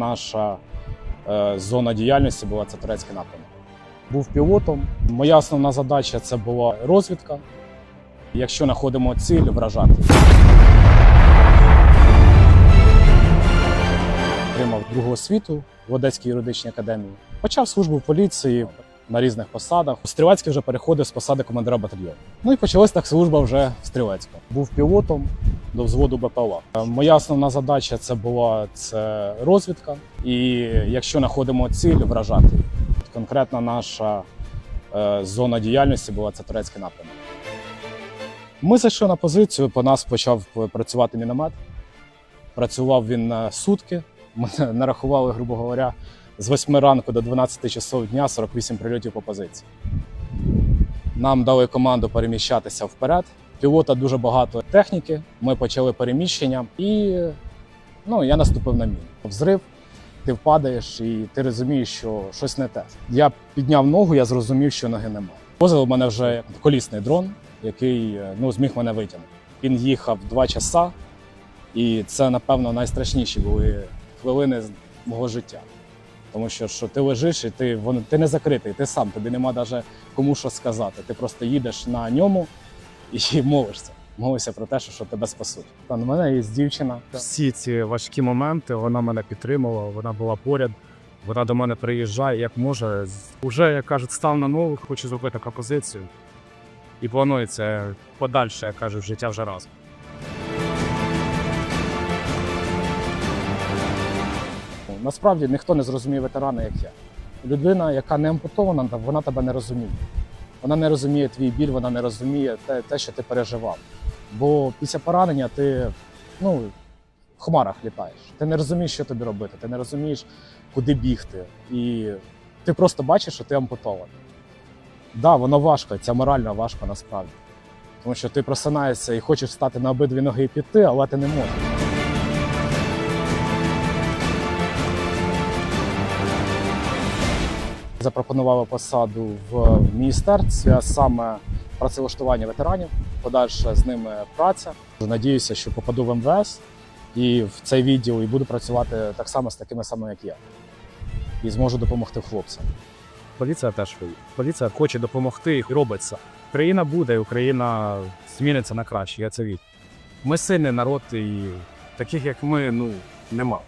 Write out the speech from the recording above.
Наша е, зона діяльності була це турецький напрямок. Був пілотом. Моя основна задача це була розвідка. Якщо знаходимо ціль, вражати. Отримав другу освіту в Одеській юридичній академії. Почав службу в поліції на різних посадах. Стрілецький вже переходив з посади командира батальйону. Ну і почалась так служба вже в Стрілецькому. Був пілотом до взводу БПЛА. Е, Моя основна задача це була це розвідка. І якщо знаходимо ціль, вражати. Конкретно наша е, зона діяльності була це турецький напрямок. Ми зайшли на позицію, по нас почав працювати міномет. Працював він на сутки. Ми нарахували, грубо говоря, з 8 ранку до 12 часов дня 48 прильотів по позиції. Нам дали команду переміщатися вперед. Пілота дуже багато техніки. Ми почали переміщення, і ну, я наступив на міну. Взрив, ти впадаєш і ти розумієш, що щось не те. Я підняв ногу, я зрозумів, що ноги немає. У мене вже колісний дрон, який е, ну, зміг мене витягнути. Він їхав два часа, і це, напевно, найстрашніші були хвилини мого життя. Тому що, що ти лежиш і ти, воно, ти не закритий, ти сам, тобі нема навіть кому що сказати. Ти просто їдеш на ньому і молишся. Молишся про те, що, що тебе спасуть. Та, у мене є дівчина. Всі ці важкі моменти вона мене підтримувала, вона була поряд. Вона до мене приїжджає як може. Уже, як кажуть, став на ногу, хочу зробити композицію. І планується подальше, як кажуть, життя вже разом. Насправді ніхто не зрозуміє ветерана, як я. Людина, яка не ампутована, вона тебе не розуміє. Вона не розуміє твій біль, вона не розуміє те, те, що ти переживав. Бо після поранення ти ну, в хмарах літаєш. Ти не розумієш, що тобі робити, ти не розумієш, куди бігти. І ти просто бачиш, що ти ампутований. Так, да, воно важко, це морально важко насправді. Тому що ти просинаєшся і хочеш стати на обидві ноги і піти, але ти не можеш. Запропонували посаду в міністерстві, а саме працевлаштування ветеранів, подальша з ними праця. Надіюся, що попаду в МВС і в цей відділ і буду працювати так само з такими самими, як я, і зможу допомогти хлопцям. Поліція теж. Поліція хоче допомогти і робить. Україна буде, і Україна зміниться на краще. Я це вірю. Ми сильний народ, і таких як ми, ну нема.